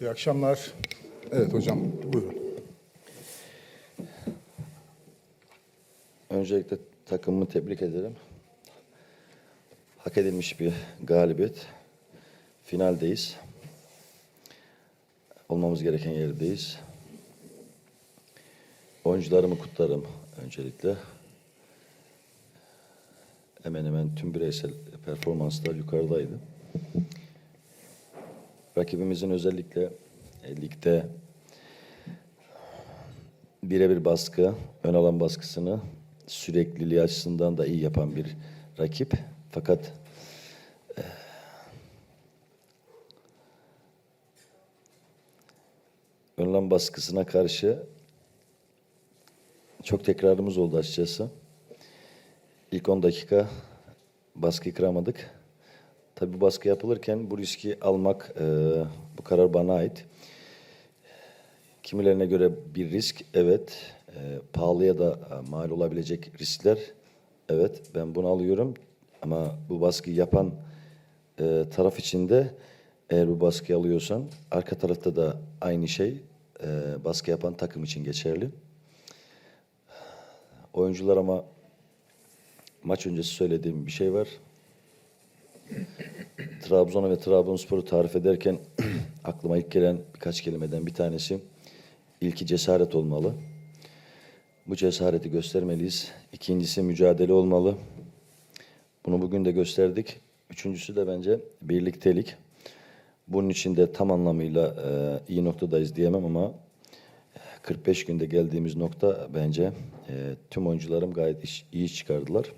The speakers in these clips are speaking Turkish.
İyi akşamlar. Evet hocam buyurun. Öncelikle takımımı tebrik ederim. Hak edilmiş bir galibiyet. Finaldeyiz. Olmamız gereken yerdeyiz. Oyuncularımı kutlarım öncelikle. Hemen hemen tüm bireysel performanslar yukarıdaydı. Rakibimizin özellikle e, ligde birebir baskı, ön alan baskısını sürekliliği açısından da iyi yapan bir rakip. Fakat eh, ön alan baskısına karşı çok tekrarımız oldu açıkçası. İlk 10 dakika baskı kıramadık. Tabii bu baskı yapılırken bu riski almak, eh, bu karar bana ait. Kimilerine göre bir risk, evet. E, pahalıya da e, mal olabilecek riskler, evet. Ben bunu alıyorum. Ama bu baskıyı yapan e, taraf için de eğer bu baskıyı alıyorsan, arka tarafta da aynı şey e, baskı yapan takım için geçerli. Oyuncular ama maç öncesi söylediğim bir şey var. Trabzon'u ve Trabzonspor'u tarif ederken aklıma ilk gelen birkaç kelimeden bir tanesi İlki cesaret olmalı. Bu cesareti göstermeliyiz. İkincisi mücadele olmalı. Bunu bugün de gösterdik. Üçüncüsü de bence birliktelik. Bunun için de tam anlamıyla e, iyi noktadayız diyemem ama 45 günde geldiğimiz nokta bence e, tüm oyuncularım gayet iş, iyi çıkardılar.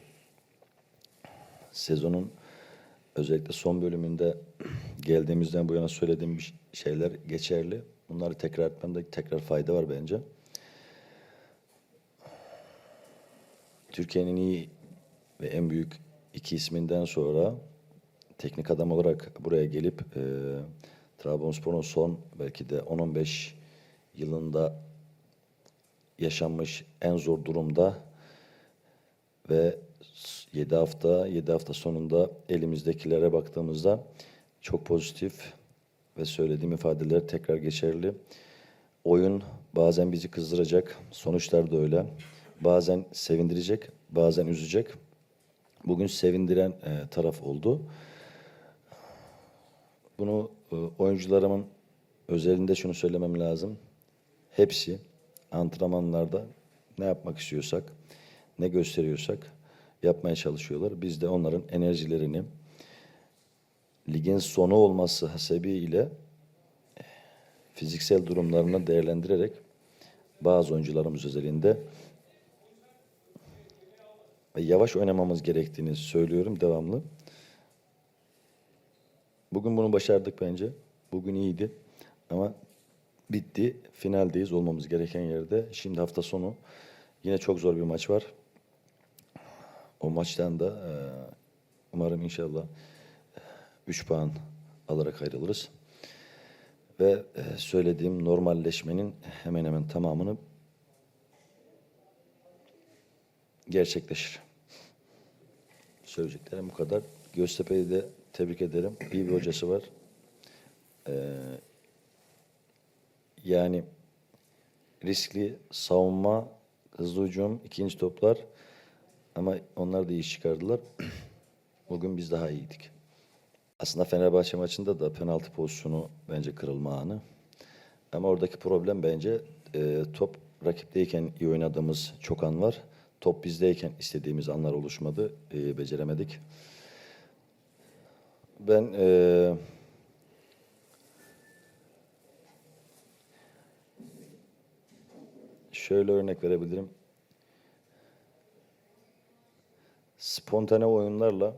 Sezonun özellikle son bölümünde geldiğimizden bu yana söylediğim şeyler geçerli. Bunları tekrar etmemde tekrar fayda var bence. Türkiye'nin iyi ve en büyük iki isminden sonra teknik adam olarak buraya gelip e, Trabzonspor'un son belki de 10-15 yılında yaşanmış en zor durumda ve 7 hafta 7 hafta sonunda elimizdekilere baktığımızda çok pozitif ve söylediğim ifadeler tekrar geçerli. Oyun bazen bizi kızdıracak, sonuçlar da öyle. Bazen sevindirecek, bazen üzecek. Bugün sevindiren e, taraf oldu. Bunu e, oyuncularımın özelinde şunu söylemem lazım. Hepsi antrenmanlarda ne yapmak istiyorsak, ne gösteriyorsak yapmaya çalışıyorlar. Biz de onların enerjilerini, ligin sonu olması hasebiyle eh, fiziksel durumlarını değerlendirerek bazı oyuncularımız özelinde yavaş oynamamız gerektiğini söylüyorum devamlı. Bugün bunu başardık bence. Bugün iyiydi. Ama bitti. Finaldeyiz olmamız gereken yerde. Şimdi hafta sonu yine çok zor bir maç var. O maçtan da e, umarım inşallah 3 puan alarak ayrılırız. Ve e, söylediğim normalleşmenin hemen hemen tamamını gerçekleşir. Söyleyeceklerim bu kadar. Göztepe'yi de tebrik ederim. İyi bir hocası var. Ee, yani riskli savunma, hızlı hücum, ikinci toplar ama onlar da iyi iş çıkardılar. Bugün biz daha iyiydik. Aslında Fenerbahçe maçında da penaltı pozisyonu bence kırılma anı. Ama oradaki problem bence e, top rakipteyken iyi oynadığımız çok an var. Top bizdeyken istediğimiz anlar oluşmadı, e, beceremedik. Ben e, şöyle örnek verebilirim. Spontane oyunlarla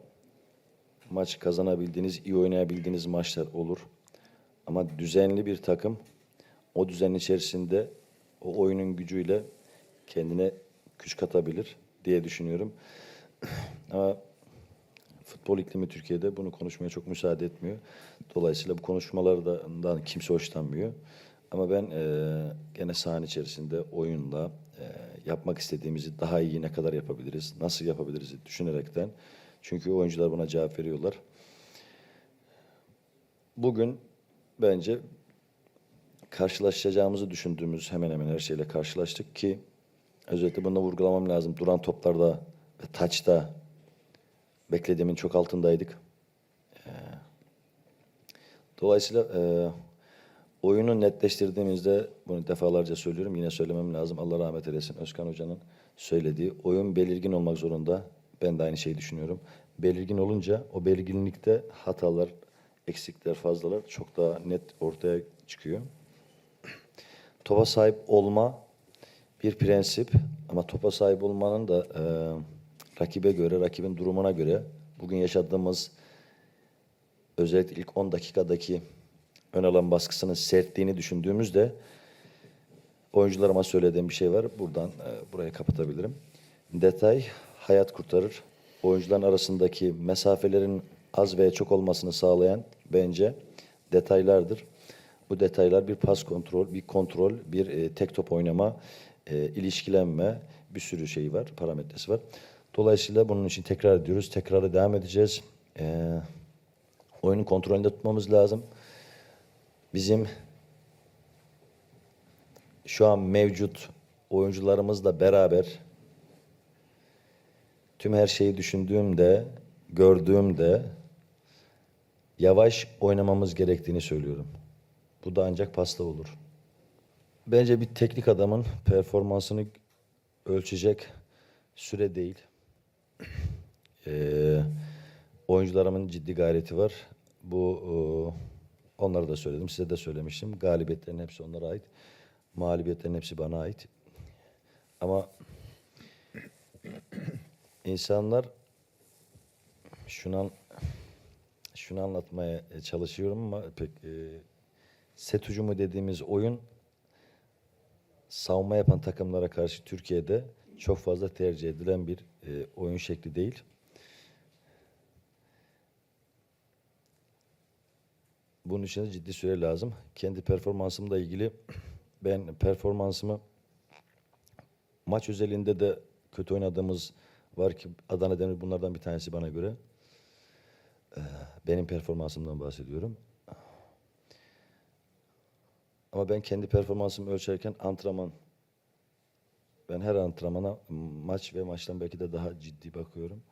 maç kazanabildiğiniz, iyi oynayabildiğiniz maçlar olur. Ama düzenli bir takım o düzen içerisinde o oyunun gücüyle kendine güç katabilir diye düşünüyorum. Ama futbol iklimi Türkiye'de bunu konuşmaya çok müsaade etmiyor. Dolayısıyla bu konuşmalardan kimse hoşlanmıyor. Ama ben e, gene sahanın içerisinde oyunla e, yapmak istediğimizi daha iyi ne kadar yapabiliriz, nasıl yapabiliriz düşünerekten. Çünkü oyuncular buna cevap veriyorlar. Bugün bence karşılaşacağımızı düşündüğümüz hemen hemen her şeyle karşılaştık ki özellikle bunu vurgulamam lazım. Duran toplarda ve taçta beklediğimin çok altındaydık. Ee, Dolayısıyla e, oyunu netleştirdiğimizde bunu defalarca söylüyorum yine söylemem lazım. Allah rahmet eylesin Özkan Hoca'nın söylediği oyun belirgin olmak zorunda. Ben de aynı şeyi düşünüyorum. Belirgin olunca o belirginlikte hatalar, eksikler, fazlalar çok daha net ortaya çıkıyor. Topa sahip olma bir prensip ama topa sahip olmanın da e, rakibe göre, rakibin durumuna göre bugün yaşadığımız özellikle ilk 10 dakikadaki ön alan baskısının sertliğini düşündüğümüzde oyuncularıma söylediğim bir şey var. Buradan e, burayı kapatabilirim. Detay hayat kurtarır. Oyuncuların arasındaki mesafelerin az veya çok olmasını sağlayan bence detaylardır. Bu detaylar bir pas kontrol, bir kontrol, bir e, tek top oynama, e, ilişkilenme, bir sürü şey var, parametresi var. Dolayısıyla bunun için tekrar ediyoruz. Tekrara devam edeceğiz. E, oyunun kontrolünde tutmamız lazım. Bizim şu an mevcut oyuncularımızla beraber tüm her şeyi düşündüğümde, gördüğümde yavaş oynamamız gerektiğini söylüyorum. Bu da ancak pasla olur. Bence bir teknik adamın performansını ölçecek süre değil. Ee, oyuncularımın ciddi gayreti var. Bu e, onlara da söyledim, size de söylemiştim. Galibiyetlerin hepsi onlara ait. Mağlubiyetlerin hepsi bana ait. Ama insanlar şunu şunu anlatmaya çalışıyorum ama pek e, set hücumu dediğimiz oyun savunma yapan takımlara karşı Türkiye'de çok fazla tercih edilen bir e, oyun şekli değil. Bunun için ciddi süre lazım. Kendi performansımla ilgili ben performansımı maç özelinde de kötü oynadığımız var ki Adana Demir bunlardan bir tanesi bana göre. Ee, Benim performansımdan bahsediyorum. Ama ben kendi performansımı ölçerken antrenman ben her antrenmana maç ve maçtan belki de daha ciddi bakıyorum.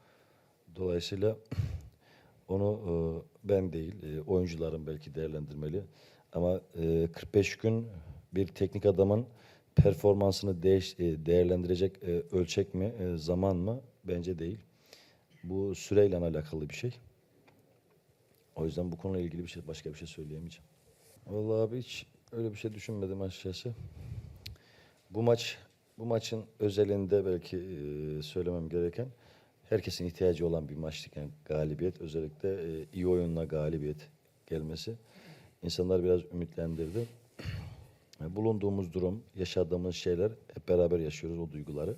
Dolayısıyla onu e, ben değil, e, oyuncuların belki değerlendirmeli. Ama e, 45 gün bir teknik adamın performansını değiş, e, değerlendirecek e, ölçek mi, e, zaman mı? Bence değil. Bu süreyle alakalı bir şey. O yüzden bu konuyla ilgili bir şey, başka bir şey söyleyemeyeceğim. Vallahi abi hiç öyle bir şey düşünmedim açıkçası. Bu maç, bu maçın özelinde belki e, söylemem gereken herkesin ihtiyacı olan bir maçtı. Yani galibiyet, özellikle e, iyi oyunla galibiyet gelmesi insanlar biraz ümitlendirdi. E, Bulunduğumuz durum, yaşadığımız şeyler hep beraber yaşıyoruz o duyguları.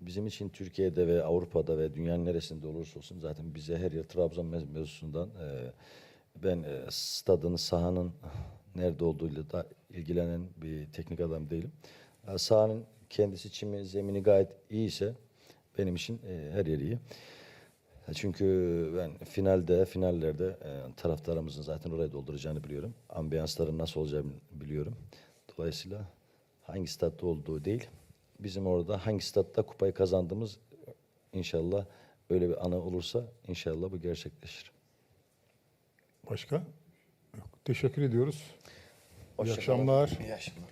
Bizim için Türkiye'de ve Avrupa'da ve dünyanın neresinde olursa olsun zaten bize her yer Trabzon mev- mevzusundan e, ben e, stadın, sahanın nerede olduğuyla da ilgilenen bir teknik adam değilim. E, sahanın kendisi çimi, zemini gayet iyi ise benim için e, her yer iyi. Çünkü ben finalde, finallerde e, taraftarımızın zaten orayı dolduracağını biliyorum. Ambiyansların nasıl olacağını biliyorum. Dolayısıyla hangi statta olduğu değil, bizim orada hangi statta kupayı kazandığımız inşallah öyle bir ana olursa inşallah bu gerçekleşir. Başka? Yok. Teşekkür ediyoruz. İyi Hoşça kalın. akşamlar. İyi akşamlar.